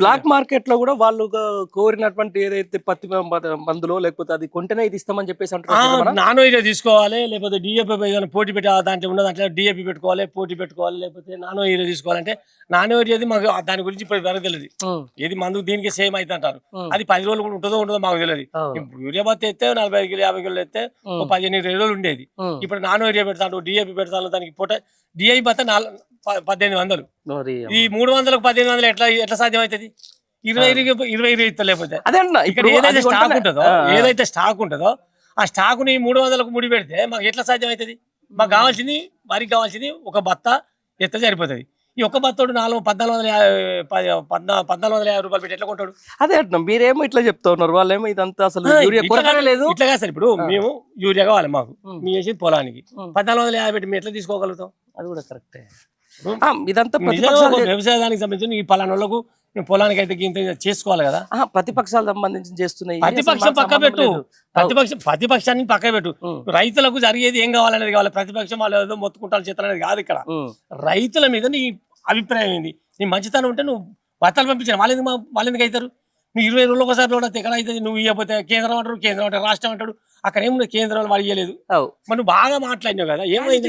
Black మార్కెట్లో కూడా వాళ్ళు కోరినటువంటి ఏదైతే పత్తి మందులో లేకపోతే అది కొంటేనే ఇది ఇస్తామని చెప్పేసి మన? నానో ఏరియా తీసుకోవాలి లేకపోతే డిఏపి ఏదైనా పోటీ పెట్టి దాంట్లో ఉన్న దాంట్లో డిఏపి పెట్టుకోవాలి పోటీ పెట్టుకోవాలి లేకపోతే నానో ఏరియా తీసుకోవాలంటే నానో ఏరియాది మాకు దాని గురించి ఇప్పుడు వరకు తెలియదు ఏది మందు దీనికి సేమ్ అయితే అంటారు అది పది రోజులు కూడా ఉంటుందో ఉంటుందో మాకు తెలియదు. ఇప్పుడు యూరియా బత్త ఎత్తే నలభై ఐదు కిలో యాభై కిలో ఎత్తే పదిహేను ఇరవై రోజులు ఉండేది. ఇప్పుడు నానో ఏరియా పెడతాను డిఏపి పెడతాను దానికి పూట డిఐ బత్త నాలుగు పద్దెనిమిది వందలు. ఈ మూడు వందలకు పద్దెనిమిది వందలు ఎట్లా ఎట్లా సాధ్యం అవుతుంది ఇరవై ఇరవై ఇరవై ఇరవై ఇస్తా లేకపోతే. ఇక్కడ ఏదైతే స్టాక్ ఉంటుందో. ఏదైతే స్టాక్ ఉంటుందో ఆ స్టాక్ని మూడు వందలకు ముడి పెడితే మాకు ఎట్లా సాధ్యం అవుతుంది మాకు కావాల్సింది వరికి కావాల్సింది ఒక బత్త ఎత్త సరిపోతుంది. ఈ ఒక్క బత్తోడు నాలుగు పద్నాలుగు వందల పద్నాలుగు వందల యాభై రూపాయలు పెట్టి ఎట్లా కొంటాడు? అదే అంటున్నా మీరేమో ఇట్లా చెప్తా ఉన్నారు వాళ్ళేమో ఇదంతా అసలు యూరియా లేదు. ఇట్లా కాదు సార్ ఇప్పుడు మేము యూరియా కావాలి మాకు. మీ చేసి పొలానికి. పద్నాలుగు వందల యాభై పెట్టి మేము ఎట్లా తీసుకోగలుగుతాం? అది కూడా కరెక్టే. ఇదంతా వ్యవసాయానికి సంబంధించి ఈ పలానా వాళ్ళకు మేము పొలానికి అయితే ఇంత చేసుకోవాలి కదా? ప్రతిపక్షాలు సంబంధించి చేస్తున్నాయి. ప్రతిపక్షం పక్క పెట్టు. ప్రతిపక్షం ప్రతిపక్షాన్ని పక్క పెట్టు. రైతులకు జరిగేది ఏం కావాలనేది కావాలి. ప్రతిపక్షం వాళ్ళు ఏదో మొత్తుకుంటారు చేస్తారనేది కాదు ఇక్కడ. రైతుల మీద నీ అభిప్రాయం ఏంది? నీ మంచితనం ఉంటే నువ్వు బత్తాలు పంపించాను వాళ్ళు ఎందుకు వాళ్ళు ఎందుకు అవుతారు? నువ్వు ఇరవై రోజులు ఒకసారి చూడదు ఎక్కడ అవుతుంది? నువ్వు ఇవ్వకపోతే కేంద్రం అంటారు కేంద్రం అంటారు రాష్ట్రం అంటాడు అక్కడ ఏముంది? కేంద్రం వాళ్ళు ఇవ్వలేదు నువ్వు బాగా మాట్లాడినావు కదా. ఏమైంది?